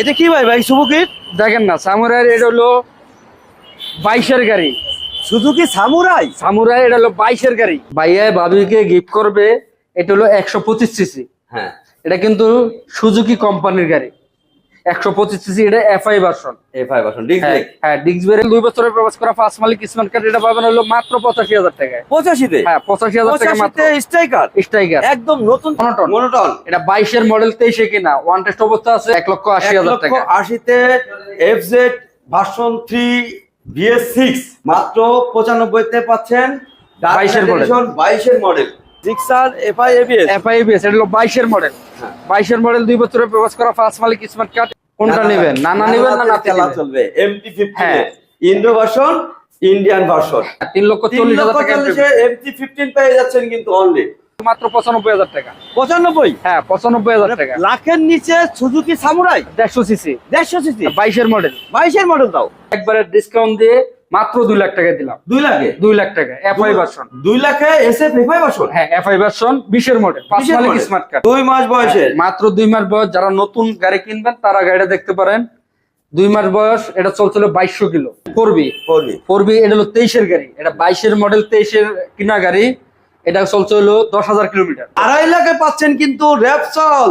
এটা কি ভাই? ভাই সুবুকির দেখেন না সামুরাই এটা হলো বাইশের গাড়ি। সুজুকি সামুরাই সামুরাই এটা হলো বাইশের গাড়ি। ভাইয়া ভাবিকে গিফট করবে এটা হলো একশো পঁচিশ সিসি হ্যাঁ। এটা কিন্তু সুজুকি কোম্পানির গাড়ি। একশো পঁচিশ সিসি এটা এফআই ভার্সন এ ফাইভ আসুন ডিস্ক হ্যাঁ ব্রেক হ্যাঁ ডিক্স ব্রেক দুই বছরের প্রবেশ করা ফার্স্ট মালিক স্মার্ট কার্ড এটা পাবেন হলো মাত্র হ্যাঁ পঁচাশি হাজার টাকা মাত্র। স্ট্রাইকার স্ট্রাইকার একদম নতুন। মনোটন এটা বাইশের মডেল তেইশে কিনা ওয়ান টেস্ট অবস্থা আছে এক লক্ষ আশি এক হাজার লক্ষ টাকা আশিতে F Z version three BS six মাত্র পঁচানব্বইতে পাচ্ছেন 22 এর model। বাইশের মডেল জিক্সার এফআই এবিএস এটা হলো বাইশের মডেল হ্যাঁ। বাইশের মডেল দুই বছরের প্রবেশ করা ফার্স্ট মালিক স্মার্ট কার্ড কোনটা নেবেন? নানা নেবেন না নাতি চলবে। এমটি হ্যাঁ। ভাষণ ভার্সন ইন্ডিয়ান ভার্সন তিন লক্ষ চল্লিশ হাজার টাকা এমটি ফিফটিন পেয়ে যাচ্ছেন কিন্তু অনলি মাত্র পঁচানব্বই হাজার টাকা। পঁচানব্বই? হ্যাঁ পঁচানব্বই হাজার টাকা। লাখের নিচে সুজুকি সামুরাই দেড়শো সিসি দেড়শো সিসি বাইশের মডেল বাইশের মডেল দাও। একবারে ডিসকাউন্ট দিয়ে মাত্র দুই লাখ টাকা দিলাম। দুই লাখে? দুই লাখ টাকা এফআই ভার্সন দুই লাখে এস এফ এফআই ভার্সন হ্যাঁ এফআই ভার্সন বিশের মডেল পাঁচ মালিক স্মার্ট কার্ড দুই মাস বয়সে? মাত্র দুই মাস বয়স। যারা নতুন গাড়ি কিনবেন তারা গাড়িটা দেখতে পারেন। দুই মাস বয়স এটা চলছিল বাইশশো কিলো। ফোর বি করবি এটা হলো তেইশের গাড়ি। এটা বাইশের মডেল তেইশের কিনা গাড়ি। এটা চলছে হলো দশ হাজার কিলোমিটার। আড়াই লাখে পাচ্ছেন কিন্তু র্যাপসল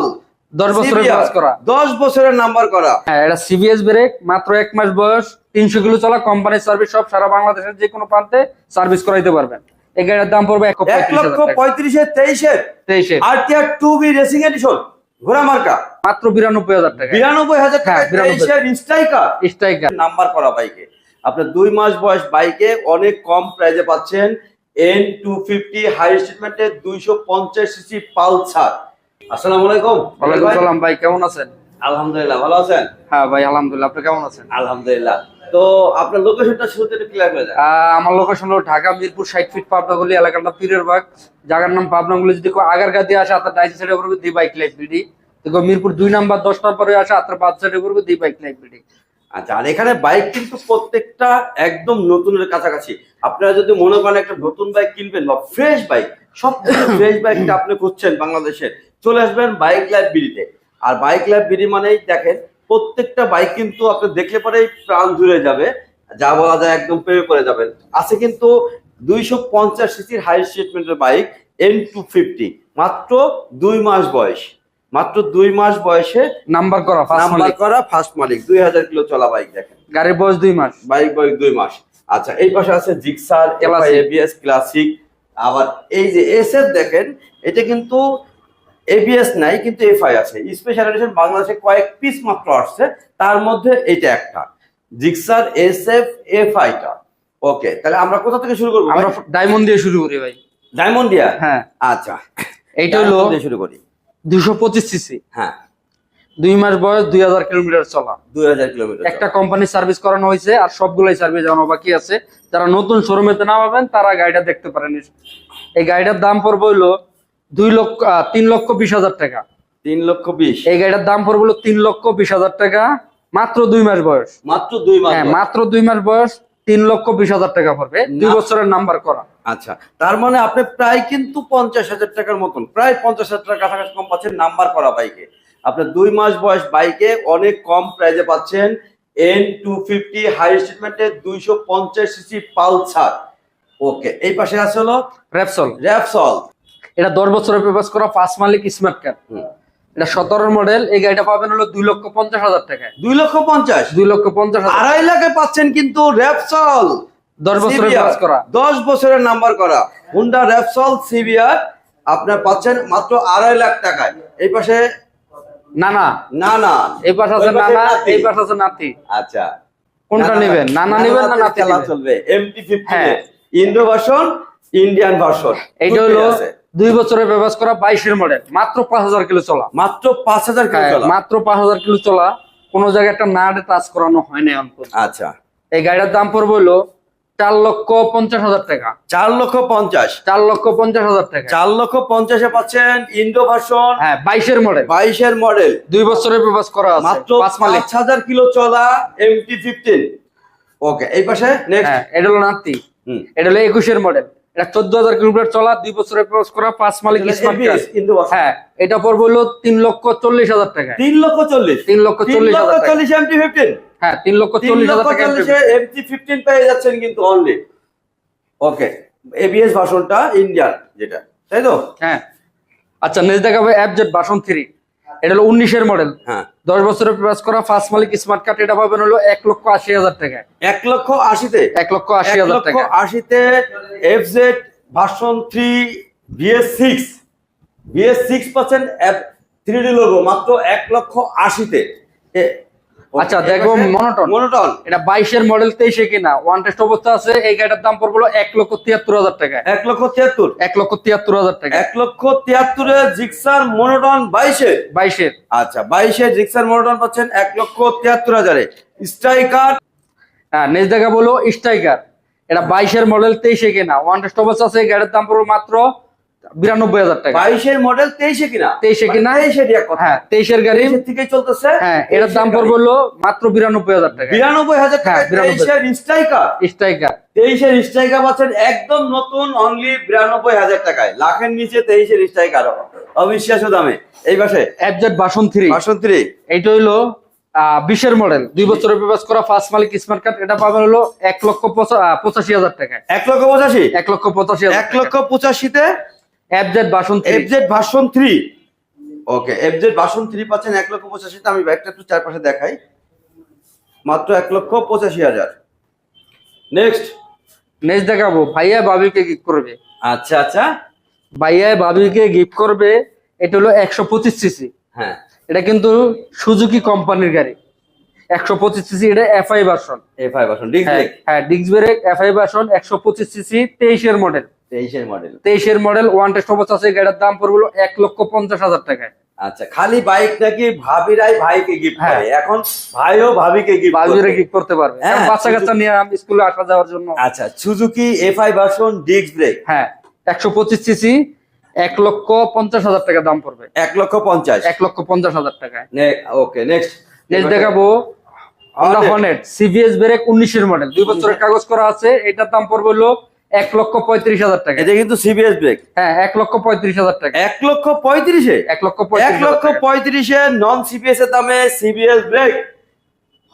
দশ বছরের কাজ করা। দশ বছরের নাম্বার করা। হ্যাঁ এটা সিবিএস ব্রেক মাত্র এক মাস বয়স। তিনশো কিলো চলা কোম্পানির সার্ভিস সব সারা বাংলাদেশের যে কোনো প্রান্তে সার্ভিস করাইতে পারবেন। এই গাড়ির দাম পড়বে এক লক্ষ পঁয়ত্রিশের তেইশের তেইশে R T B racing edition ঘোড়া মার্কা। মাত্র বিরানব্বই হাজার টাকা। বিরানব্বই হাজার টাকা 92,000 তেইশের স্ট্রাইকার স্ট্রাইকার নাম্বার করা বাইকে আপনার দুই মাস বয়স বাইকে অনেক কম প্রাইজে পাচ্ছেন এন টু ফিফটি হাই স্টেটমেন্টের দুইশো পঞ্চাশ সিসি পালসার। আসসালামু আলাইকুম। ওয়ালাইকুম। সালাম ভাই কেমন আছেন? আলহামদুলিল্লাহ ভালো আছেন? হ্যাঁ ভাই আলহামদুলিল্লাহ আপনি কেমন আছেন? আলহামদুলিল্লাহ। তো আপনার লোকেশনটা শুরুতে একটু ক্লিয়ার করে দেন। আমার লোকেশন হলো ঢাকা মিরপুর ষাট ফিট পাবনাগুলি এলাকার নাম পীরের বাগ জায়গার নাম পাবনাগুলি যদি কেউ আগারগা দিয়ে আসে আপনার ডাইসি সাইডে করবে দি বাইক লাইব্রেরি কেউ মিরপুর দুই নাম্বার দশ নম্বরে আসে আপনার পাঁচ সাইডে করবে দি বাইক লাইব্রেরি আচ্ছা আর এখানে বাইক কিন্তু প্রত্যেকটা একদম নতুনের কাছাকাছি। আপনারা যদি মনে করেন একটা নতুন বাইক কিনবেন বা ফ্রেশ বাইক সব থেকে ফ্রেশ বাইকটা আপনি খুঁজছেন বাংলাদেশে চলে আসবেন বাইক লাইফ বিড়িতে। আর বাইক লাইফ বিড়ি মানেই দেখেন প্রত্যেকটা বাইক কিন্তু আপনি দেখলে পরেই প্রাণ জুড়ে যাবে। যা বলা যায় একদম প্রেমে পড়ে যাবেন। আছে কিন্তু দুইশো পঞ্চাশ সিসির হাই স্টেটমেন্টের বাইক এন টু ফিফটি মাত্র দুই মাস বয়স। মাত্র দুই মাস বয়সে নাম্বার করা নাম্বার মালিক। করা ফার্স্ট মালিক। দুই হাজার কিলো চলা বাইক দেখেন। গাড়ির বয়স দুই মাস। বাইক বাইক দুই মাস। আচ্ছা এই পাশে আছে জিক্সার। এবিএস ক্লাসিক আবার এই যে এসএফ দেখেন এটা কিন্তু এবিএস নাই কিন্তু এফআই আছে। স্পেশাল এডিশন বাংলাদেশে কয়েক পিস মাত্র আসছে। তার মধ্যে এটা একটা। জিক্সার এসএফ এফআইটা ওকে তাহলে আমরা কোথা থেকে শুরু করব আমরা ডায়মন্ড দিয়ে শুরু করি ভাই। ডায়মন্ড দিয়া? হ্যাঁ। আচ্ছা। এইটা হলো দিয়ে শুরু করি। দুশো পঁচিশ সিসি হ্যাঁ। দুই মাস বয়স দুই হাজার কিলোমিটার চলা। দুই হাজার কিলোমিটার একটা কোম্পানির সার্ভিস করানো হয়েছে আর সবগুলাই সার্ভিস জানানো বাকি আছে। যারা নতুন শোরুমেতে নামাবেন তারা গাড়িটা দেখতে পারেন। এই গাড়িটার দাম পড়বে হলো দুই লক্ষ তিন লক্ষ বিশ হাজার টাকা। তিন লক্ষ বিশ। এই গাড়িটার দাম পড়বে হলো তিন লক্ষ বিশ হাজার টাকা মাত্র দুই মাস বয়স। মাত্র দুই মাস হ্যাঁ মাত্র দুই মাস বয়স তিন লক্ষ বিশ হাজার টাকা পড়বে। দুই বছরের নাম্বার করা। আচ্ছা তার মানে আপনি প্রায় কিন্তু পঞ্চাশ হাজার টাকার মতন প্রায় পঞ্চাশ হাজার টাকার কাছাকাছি কম পাচ্ছেন নাম্বার করা বাইকে। আপনার দুই মাস বয়স বাইকে অনেক কম প্রাইজে পাচ্ছেন এন টু ফিফটি হাই স্টেটমেন্টের দুইশো পঞ্চাশ সিসি পালসার। ওকে এই পাশে আছে হলো র্যাপসল র্যাপসল এটা দশ বছরের পেপার করা ফার্স্ট মালিক স্মার্ট কার্ড এটা সতেরো মডেল এই গাড়িটা পাবেন হলো দুই লক্ষ পঞ্চাশ হাজার টাকায়। দুই লক্ষ পঞ্চাশ? দুই লক্ষ পঞ্চাশ আড়াই লাখে পাচ্ছেন কিন্তু র্যাপসল দশ বছরের CBR, করা। দশ বছরের নাম্বার করা। হুন্ডা র্যাপসল সিবিআর আপনার পাচ্ছেন মাত্র আড়াই লাখ টাকায়। এই পাশে না না না। না এই পাশে আছে নানা এই পাশে আছে নাতি। আচ্ছা। কোনটা নেবেন? নানা নেবেন না নাতি চলবে। এমটি ফিফটি হ্যাঁ। ইন্ডো ভার্সন ইন্ডিয়ান ভার্সন এইটা হলো দুই বছরের ব্যবহার করা বাইশের মডেল মাত্র পাঁচ হাজার কিলো চলা। মাত্র পাঁচ হাজার কিলো হ্যাঁ, মাত্র পাঁচ হাজার কিলো চলা কোন জায়গায় একটা নাট টাচ করানো হয় না আচ্ছা। এই গাড়িটার দাম পড়বে হলো চার লক্ষ পঞ্চাশ হাজার টাকা। চার লক্ষ পঞ্চাশ? চার লক্ষ পঞ্চাশ হাজার টাকা। চার লক্ষ পঞ্চাশে পাচ্ছেন ইন্ডো ভার্সন হ্যাঁ বাইশের মডেল বাইশের মডেল দুই বছরের ব্যবহার করা আছে মাত্র পাঁচ হাজার কিলো চলা এমটি ফিফটিন ওকে এই পাশে নেক্সট হ্যাঁ এটা হলো নাতি। হুম। এটা হলো একুশের মডেল এটা চোদ্দ হাজার কিলোমিটার চলা দুই বছরের ক্রস করা পাঁচ মালিক হ্যাঁ এটা পড়বে হলো তিন লক্ষ চল্লিশ হাজার টাকা। তিন লক্ষ চল্লিশ। তিন লক্ষ চল্লিশ হাজার চল্লিশ এমটি ফিফটিন হ্যাঁ তিন লক্ষ চল্লিশ হাজার টাকা এমটি ফিফটিন পেয়ে যাচ্ছেন কিন্তু অনলি ওকে এবিএস ভাষণটা ইন্ডিয়ান যেটা তাই তো? হ্যাঁ। আচ্ছা নেক্সট দেখাবো অ্যাপজেট বাসন থ্রি এটা হলো উনিশের মডেল হ্যাঁ। দশ বছরের প্রেস করা ফার্স্ট মালিক স্মার্ট কার্ড এটা পাবেন হলো এক লক্ষ আশি হাজার টাকা এক লক্ষ আশিতে? এক লক্ষ আশি হাজার টাকা আশিতে F Z version three BS six BS six পাচ্ছেন থ্রি ডি লোগো মাত্র এক লক্ষ আশিতে। আচ্ছা, দেখো মনোটন। মনোটন এটা বাইশের মডেল তেইশে কিনা? ওয়ান টেস্ট অবস্থা আছে এই গাড়িটার দাম পড়বে এক লক্ষ তিয়াত্তর হাজার টাকা। এক লক্ষ তিয়াত্তর। এক লক্ষ তিয়াত্তর হাজার টাকা। এক লক্ষ তিয়াত্তরে জিক্সার মনোটন বাইশে? বাইশের। আচ্ছা বাইশে জিক্সার মনোটন পাচ্ছেন এক লক্ষ তিয়াত্তর হাজারে। স্ট্রাইকার হ্যাঁ নেক্সট দেখা বলো স্ট্রাইকার এটা বাইশের মডেল তেইশে কিনা? ওয়ান টেস্ট অবস্থা আছে এই গাড়ির দাম পড়বে মাত্র বিরানব্বই হাজার টাকা। বাইশের মডেল তেইশে কিনা? তেইশে কিনা? হ্যাঁ তেইশের গাড়ি। থেকেই চলতেছে। হ্যাঁ এটার দাম পড়বে হলো মাত্র বিরানব্বই হাজার টাকা। বিরানব্বই হাজার টাকা হ্যাঁ, 92,000 তেইশের স্ট্রাইকার স্ট্রাইকার তেইশের স্ট্রাইকার পাচ্ছেন একদম নতুন অনলি বিরানব্বই হাজার টাকায়। লাখের নিচে তেইশের স্ট্রাইকার অবিশ্বাস্য দামে। এই পাশে? অ্যাপজেট বাসন থ্রি বাসন্তী। এইটা হইল আহ, বিশের মডেল দুই বছরের প্রবেশ করা ফার্স্ট মালিক স্মার্ট কার্ড এটা পাবেন হলো এক লক্ষ পঁচাশি হাজার টাকা এক লক্ষ পঁচাশি? এক লক্ষ পঁচাশি এক লক্ষ পঁচাশিতে version three FZ version three okay FZ version three পাচ্ছেন এক লক্ষ পঁচাশিতে আমি ব্যাগটা একটু চারপাশে দেখাই। মাত্র এক লক্ষ পঁচাশি হাজার। নেক্সট নেক্সট দেখাবো। ভাইয়া বাবিকে গিফট করবে। আচ্ছা আচ্ছা। ভাইয়া বাবিকে গিফট করবে এটা হলো একশো পঁচিশ সিসি হ্যাঁ। এটা কিন্তু সুজুকি কোম্পানির গাড়ি। একশো পঁচিশ সিসি এটা FI version F I version disc হ্যাঁ হ্যাঁ ডিক্স ব্রেক এফআই ভার্সন একশো পঁচিশ সিসি তেইশের মডেল তেইশের মডেল তেইশের মডেল ওয়ান টেস্ট অবস্থা আছে গাড়ির দাম পড়বে এক লক্ষ পঞ্চাশ হাজার টাকায়। আচ্ছা খালি বাইক নাকি ভাবিরাই ভাইকে গিফট হ্যাঁ। করে? এখন ভাইও ভাবিকে গিফট বাবিরে গিফট করতে পারবে। হ্যাঁ, বাচ্চা কাচ্চা নিয়ে আমি স্কুলে আসা যাওয়ার জন্য। আচ্ছা Suzuki F I version disc brake হ্যাঁ একশো পঁচিশ সিসি এক লক্ষ পঞ্চাশ হাজার টাকা দাম পড়বে। এক লক্ষ পঞ্চাশ। এক লক্ষ পঞ্চাশ হাজার টাকায়। ওকে নেক্সট নেক্সট দেখাবো। হন্ডা হর্নেট সিবিএস ব্রেক উনিশের মডেল দুই বছরের কাগজ করা আছে এটার দাম পড়বে হলো এক লক্ষ পঁয়ত্রিশ হাজার টাকা। এটা কিন্তু সিবিএস ব্রেক হ্যাঁ এক লক্ষ পঁয়ত্রিশ হাজার টাকা। এক লক্ষ পঁয়ত্রিশে এক লক্ষ এক লক্ষ পঁয়ত্রিশে নন সিবিএস এর দামে সিবিএস ব্রেক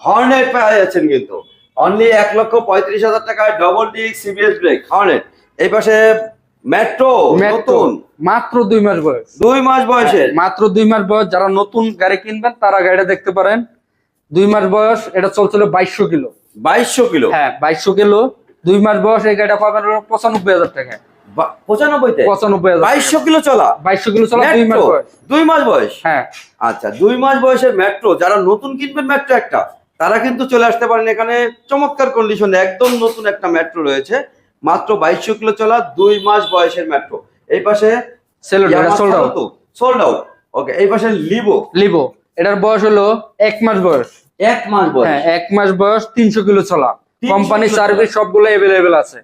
হর্নেট পাওয়া যাচ্ছেন কিন্তু। অনলি এক লক্ষ পঁয়ত্রিশ হাজার টাকায় double disc CBS brake Hornet এই পাশে মেট্রো নতুন। মাত্র দুই মাস বয়স। দুই মাস বয়সের। মাত্র দুই মাস বয়স। যারা নতুন গাড়ি কিনবেন তারা গাড়িটা দেখতে পারেন। দুই মাস বয়স এটা চলছিল বাইশশো কিলো। বাইশশো কিলো। হ্যাঁ বাইশশো কিলো। দুই মাস বয়স এই গাড়িটা পাবেন পঁচানব্বই হাজার টাকা। বা- পঁচানব্বইতে? পঁচানব্বই হাজার বাইশশো কিলো চলা? বাইশশো কিলো চলা দুই মাস বয়স। দুই মাস বয়স? হ্যাঁ। আচ্ছা দুই মাস বয়সের মেট্রো যারা নতুন কিনবেন মেট্রো একটা তারা কিন্তু চলে আসতে পারেন এখানে। চমৎকার কন্ডিশনে একদম নতুন একটা মেট্রো রয়েছে। মাত্র বাইশশো কিলো চলা দুই মাস বয়সের মেট্রো এই পাশে সেলো এটা sold out sold out okay এই পাশে লিভো লিবো এটার বয়স হলো এক মাস বয়স। এক মাস বয়স। হ্যাঁ এক মাস বয়স তিনশো কিলো চলা। 300 কোম্পানি সার্ভিস সবগুলো অ্যাভেলেবেল আছে।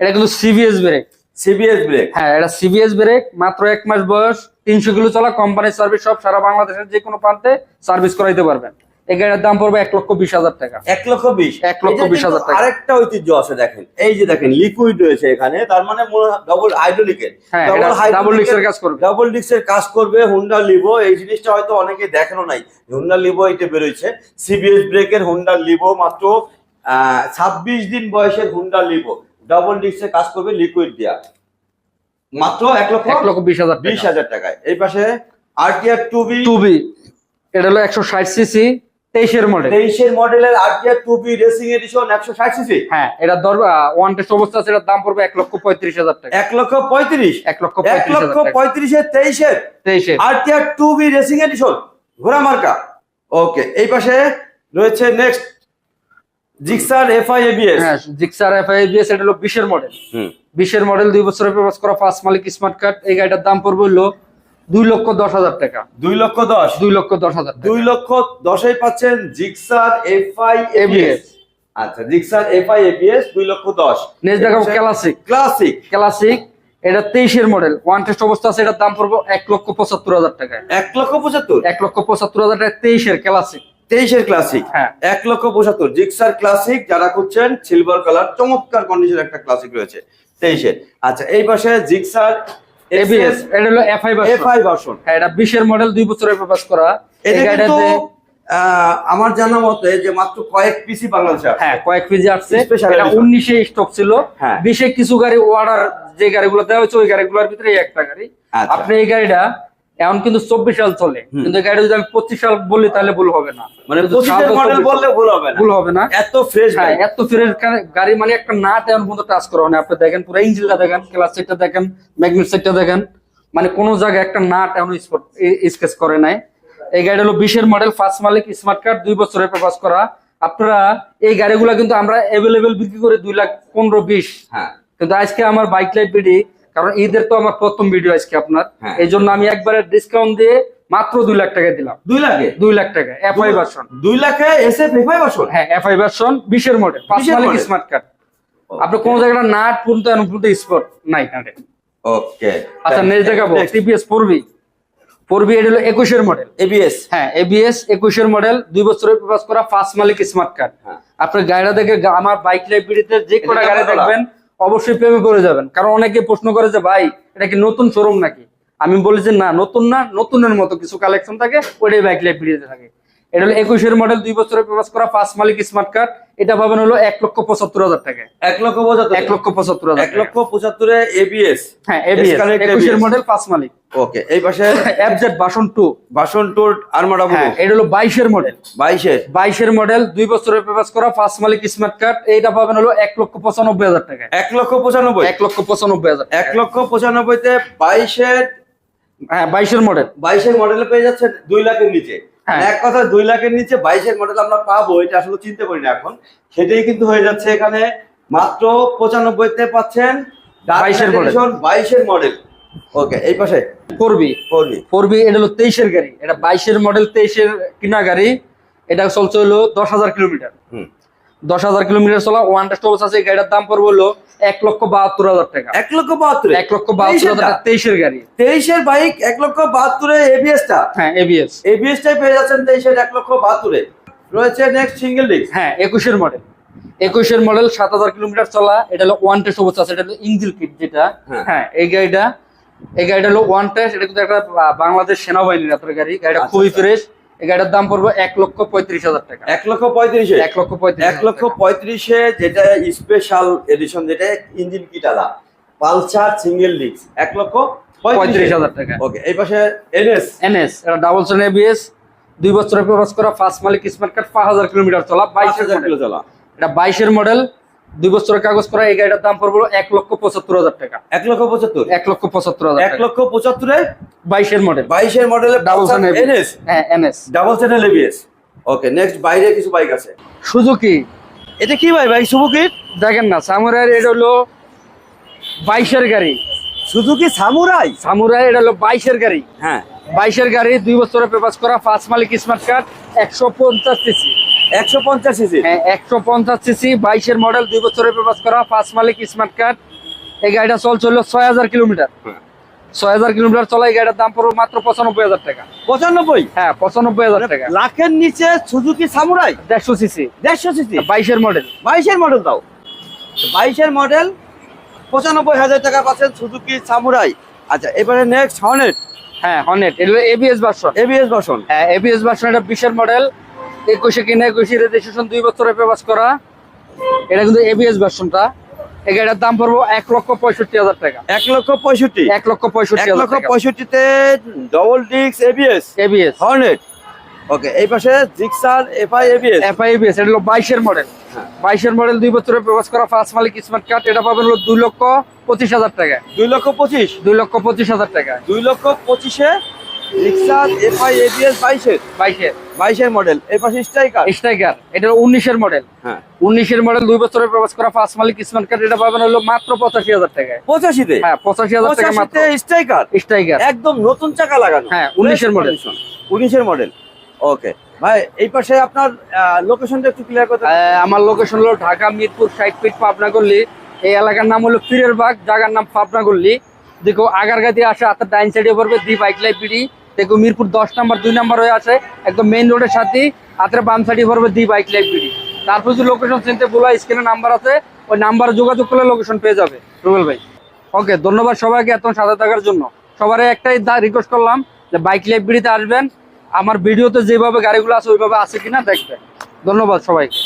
এটা কিন্তু সিবিএস ব্রেক সিবিএস ব্রেক হ্যাঁ এটা সিবিএস ব্রেক মাত্র এক মাস বয়স তিনশো কিলো চলা কোম্পানির সার্ভিস সব সারা বাংলাদেশের যে কোনো প্রান্তে সার্ভিস করাইতে পারবেন। এই গাড়ির দাম পড়বে এক লক্ষ বিশ হাজার টাকা। এক লক্ষ বিশ? এক লক্ষ বিশ হাজার টাকা। আরেকটা ঐতিহ্য আছে দেখেন। এই যে দেখেন লিকুইড রয়েছে এখানে তার মানে ডবল হাইড্রোলিকের হ্যাঁ ডাবল ডিক্সের কাজ করবে। ডাবল ডিস্কের কাজ করবে হুন্ডা লিভো এই জিনিসটা হয়তো অনেকে দেখানো নাই। হুন্ডা লিভো এটা বেরোইছে সিবিএস ব্রেকের হুন্ডা লিভো মাত্র ছাব্বিশ দিন বয়সের হুন্ডা লিভো ডাবল ডিস্কের কাজ করবে লিকুইড দিয়া। মাত্র এক লক্ষ এক লক্ষ বিশ হাজার বিশ হাজার টাকায়। এই পাশে RTR two B two B এটা হলো একশো ষাট সিসি তেইশের মডেল তেইশের মডেলের RTR two B racing edition একশো ষাট সিসি হ্যাঁ এটা ধর ওয়ান টেস্ট অবস্থা আছে এটার দাম পড়বে এক লক্ষ পঁয়ত্রিশ হাজার টাকা। এক লক্ষ পঁয়ত্রিশ। এক লক্ষ এক লক্ষ পঁয়ত্রিশের তেইশের। তেইশের। RTR two B racing edition ঘোড়া মার্কা। ওকে এই পাশে রয়েছে নেক্সট জিক্সার এফআই এবিএস হ্যাঁ জিক্সার এফআইবিএস এটা হলো বিশের মডেল হুম। বিশের মডেল দুই বছরের পেপার করা ফার্স্ট মালিক স্মার্ট কার্ড এই গাড়িটার দাম পড়বে হলো দুই লক্ষ দশ হাজার টাকা। দুই লক্ষ দশ? দুই লক্ষ দশ হাজার দুই লক্ষ দশই পাচ্ছেন জিক্সার এফআই এবিএস আচ্ছা জিক্সার এফআই এবিএস দুই লক্ষ দশ। নেক্সট দেখাবো ক্লাসিক ক্লাসিক ক্লাসিক এটা তেইশের মডেল ওয়ান টেস্ট অবস্থা আছে এটার দাম পড়বে এক লক্ষ পঁচাত্তর হাজার টাকা এক লক্ষ পঁচাত্তর? এক লক্ষ পঁচাত্তর হাজার টাকা তেইশের ক্লাসিক তেইশের ক্লাসিক হ্যাঁ। এক লক্ষ পঁচাত্তর। জিক্সার ক্লাসিক যারা খুঁজছেন সিলভার কালার চমৎকার কন্ডিশন একটা ক্লাসিক রয়েছে তেইশের। আচ্ছা এই পাশে জিক্সার এবিএস এটা হলো এফআই এফ ভার্সন হ্যাঁ এটা বিশের মডেল দুই বছরের পেপাস করা। এই গাড়িটাতে আমার জানা মতে যে মাত্র কয়েক পিসি বাংলাদেশে হ্যাঁ কয়েক পিজি আসছে। এটা উনিশে স্টক ছিল। হ্যাঁ। বিশে কিছু গাড়ি অর্ডার যে গাড়িগুলো দেওয়া হয়েছে ওই গাড়িগুলোর ভিতরে একটা গাড়ি। আচ্ছা। আপনি এই গাড়িটা এখন কিন্তু চব্বিশ সাল চলে। কিন্তু গাড়ি যদি আমি পঁচিশ সাল বলি তাহলে ভুল হবে না। মানে মডেল বললে ভুল হবে না। ভুল হবে না। এত ফ্রেশ হ্যাঁ এত ফ্রেশ গাড়ি। মানে একটা নাট এখন পর্যন্ত টাচ করা হয় আপনি দেখেন পুরো ইঞ্জিনটা দেখেন ক্লাস সেটটা দেখেন ম্যাগনেট সেটটা দেখেন। মানে কোন জায়গায় একটা নাট এখন স্কেচ করে নাই। এই গাড়ি হলো বিশের মডেল ফার্স্ট মালিক স্মার্ট কার্ড দুই বছরের প্রকাশ করা। আপনারা এই গাড়িগুলো কিন্তু আমরা অ্যাভেলেবেল বিক্রি করে দুই লাখ পনেরো বিশ। হ্যাঁ। কিন্তু আজকে আমার বাইক লাইফ বিডি কারণ ঈদের তো আমার প্রথম ভিডিও আজকে আপনার। হ্যাঁ। এই জন্য আমি একবারে ডিসকাউন্ট দিয়ে মাত্র দুই লাখ টাকা দিলাম। দুই লাখে? দুই লাখ টাকা এফআই ভার্সন দুই লাখে S F F I version হ্যাঁ এফআই ভার্সন বিশের মডেল পাঁচ 20 মালিক স্মার্ট কার্ড আপনি কোন জায়গাটা নাট পর্যন্ত এখন পর্যন্ত স্পট নাই কার্ডে ওকে আচ্ছা নেক্সট দেখাবো টিপিএস ফোরবি ফোরবি এটা হলো একুশের মডেল এবিএস হ্যাঁ এবিএস একুশের মডেল দুই বছরের প্রকাশ করা ফার্স্ট মালিক স্মার্ট কার্ড হ্যাঁ। আপনার গাড়িটা দেখে আমার বাইক লাইব্রেরিতে যে কটা গাড়ি দেখবেন অবশ্যই প্রেমে পড়ে যাবেন। কারণ অনেকে প্রশ্ন করে যে, ভাই, এটা কি নতুন শোরুম নাকি? আমি বলি যে, না, নতুন না, নতুনের মতো কিছু কালেকশন থাকে ওটাই বাইক লাইফ ফিরিয়ে থাকে। এটা হলো একুশের মডেল দুই বছরের প্রকাশ করা ফার্স্ট মালিক স্মার্ট কার্ড এটা পাবেন হলো এক লক্ষ পঁচাত্তর হাজার টাকা। এক লক্ষ পঁচাত্তর। এক লক্ষ পঁচাত্তর হাজার এক লক্ষ পঁচাত্তরে এবিএস হ্যাঁ এবিএস একুশের মডেল ফার্স্ট মালিক। ওকে এই পাশে এফজেড বাসন টু বাসন টোর আর্মাডা হ্যাঁ এটা হলো বাইশের মডেল বাইশের বাইশের মডেল দুই বছরের পেপার করা ফার্স্ট মালিক স্মার্ট কার্ড এইটা পাবেন হলো এক লক্ষ পঁচানব্বই হাজার টাকা। এক লক্ষ পঁচানব্বই। এক লক্ষ পঁচানব্বই হাজার এক লক্ষ পঁচানব্বইতে বাইশের হ্যাঁ বাইশের মডেল বাইশের মডেলে পেয়ে যাচ্ছে দুই লাখের নিচে। এক কথা দুই লাখের নিচে বাইশের মডেল আমরা পাবো এটা আসলে চিন্তা করি না এখন। সেটাই কিন্তু হয়ে যাচ্ছে এখানে। মাত্র পঁচানব্বইতে পাচ্ছেন 22 এর model। বাইশের মডেল ওকে এই পাশে। করবি করবি করবি এটা হলো তেইশের গাড়ি। এটা বাইশের মডেল তেইশের কিনা গাড়ি। এটা চলছে হলো দশ হাজার কিলোমিটার। দশ হাজার কিলোমিটার চলা ওয়ান টেস্ট অবস্থা আছে গাড়িটার দাম পড়বে হলো এক লক্ষ বাহাত্তর হাজার টাকা। এক লক্ষ বাহাত্তর। এক লক্ষ বাহাত্তর হাজার টাকা তেইশের গাড়ি। তেইশের বাইক এক লক্ষ বাহাত্তরে এবিএসটা হ্যাঁ এবিএস এবিএসটাই পেয়ে যাচ্ছেন তেইশের এক লক্ষ বাহাত্তরে। রয়েছে নেক্সট সিঙ্গেল ডিস্ক হ্যাঁ একুশের মডেল একুশের মডেল সাত হাজার কিলোমিটার চলা এটা হলো ওয়ান টেস্ট অবস্থা আছে এটা হলো ইঞ্জিল কিট যেটা। হ্যাঁ। হ্যাঁ এই গাড়িটা এই গাড়িটা হলো ওয়ান টেস্ট এটা কিন্তু একটা বাংলাদেশ সেনাবাহিনীর আপনার গাড়ি গাড়িটা আচ্ছা, খুবই আচ্ছা। ফ্রেশ এই দাম পড়বে এক লক্ষ পঁয়ত্রিশ হাজার টাকা। এক লক্ষ পঁয়ত্রিশে এক লক্ষ পঁয়ত্রিশ এক লক্ষ পঁয়ত্রিশে যেটা স্পেশাল এডিশন যেটা ইঞ্জিন কিট আলা। পালসার সিঙ্গেল ডিস্ক এক লক্ষ পঁয়ত্রিশ হাজার টাকা। ওকে এই পাশে এনএস এনএস এটা ডাবল সেন এবিএস দুই বছরের প্রবাস করা ফার্স্ট মালিক স্মার্ট কার্ড পাঁচ হাজার কিলোমিটার চলা বাইশ হাজার কিলো চলা। এটা বাইশের মডেল দুই বছরের কাগজ করা এই গাড়িটার দাম পড়বে এক লক্ষ পঁচাত্তর হাজার টাকা। এক লক্ষ পঁচাত্তর? এক লক্ষ পঁচাত্তর হাজার এক লক্ষ পঁচাত্তরে? বাইশের মডেল বাইশের মডেলের ডাবল এনএস হ্যাঁ NS double channel ABS okay next বাইরে কিছু বাইক আছে। সুজুকি এটা কি ভাই বাইক সুজুকি দেখেন না সামুরাই এটা হলো বাইশের গাড়ি। সুজুকি সামুরাই সামুরাই এটা হলো বাইশের গাড়ি। হ্যাঁ। বাইশের গাড়ি দুই বছরের পেপাস করা ফার্স্ট মালিক স্মার্ট কার্ড একশো পঞ্চাশ সিসি একশো পঞ্চাশ সিসি হ্যাঁ একশো পঞ্চাশ সিসি বাইশের মডেল দুই বছরের পেপাস করা ফার্স্ট মালিক স্মার্ট কার্ড এই গাড়িটা চলছে হলো ছয় হাজার কিলোমিটার। হ্যাঁ। ছয় হাজার কিলোমিটার চলা এই গাড়িটার দাম পড়বে মাত্র পঁচানব্বই হাজার টাকা। পঁচানব্বই? হ্যাঁ পঁচানব্বই হাজার টাকা। লাখের নিচে সুজুকি সামুরাই? দেড়শো সিসি দেড়শো সিসি বাইশের মডেল বাইশের মডেল দাও। বাইশের মডেল পঁচানব্বই হাজার টাকা পাচ্ছেন সুজুকি সামুরাই। আচ্ছা এবারে নেক্সট হর্নেট হ্যাঁ Hornet ABS version ABS version হ্যাঁ এবিএস ভার্সন এটা বিশের মডেল একুশে কিনা একুশে রেজিস্ট্রেশন দুই বছরের পেপাস করা। এটা কিন্তু এবিএস ভার্সনটা এই গাড়িটার দাম পড়ব এক লক্ষ পঁয়ষট্টি হাজার টাকা। এক লক্ষ পঁয়ষট্টি? এক লক্ষ পঁয়ষট্টি এক লক্ষ পঁয়ষট্টিতে double disc ABS ABS Hornet okay এই পাশে Gixxer FI ABS FI ABS এটা হলো বাইশের মডেল হ্যাঁ। বাইশের মডেল দুই বছরের প্রবেশ করা ফার্স্ট মালিক স্মার্ট কার্ড এটা পাবেন হলো দুই লক্ষ পঁচিশ হাজার টাকা দুই লক্ষ পঁচিশ? দুই লক্ষ পঁচিশ হাজার টাকা দুই লক্ষ পঁচিশে জিক্সার এফআই এবিএস বাইশের। বাইশের। বাইশের মডেল এই পাশে স্ট্রাইকার স্ট্রাইকার এটা উনিশের মডেল হ্যাঁ। উনিশের মডেল দুই বছরের প্রবেশ করা ফার্স্ট মালিক স্মার্ট কার্ড এটা পাবেন হলো মাত্র পঁচাশি হাজার টাকায়। পঁচাশিতে? হ্যাঁ পঁচাশি হাজার টাকা মাত্র। স্ট্রাইকার স্ট্রাইকার একদম নতুন চাকা লাগানো। হ্যাঁ, 19 এর model। উনিশের মডেল ওকে ভাই এই পাশে আপনার লোকেশনটা একটু ক্লিয়ার করতে আমার লোকেশন হলো ঢাকা মিরপুর ষাট ফিট পাবনা গল্লি এই এলাকার নাম হলো পীরের বাগ জায়গার নাম পাবনা গল্লি দেখো আগারগাতি আসে হাতের ডাইন সাইডে পড়বে দি বাইক লাইফ বিডি দেখো মিরপুর দশ নাম্বার, দুই নাম্বার হয়ে আছে, একদম মেইন রোডের সাথে হাতের বাম সাইডে পড়বে দি বাইক বিডি তারপর যদি লোকেশন চিনতে বলা স্ক্রিনে নাম্বার আছে, ওই নাম্বারে যোগাযোগ করলে লোকেশন পেয়ে যাবে। রুবেল ভাই। ওকে ধন্যবাদ সবাইকে এত সাথে থাকার জন্য। সবার একটাই রিকোয়েস্ট করলাম যে বাইক লাইব্রেরিতে আসবেন। আমার ভিডিওতে যেভাবে গাড়িগুলো আছে, ওইভাবে আছে কিনা দেখবেন। ধন্যবাদ সবাইকে।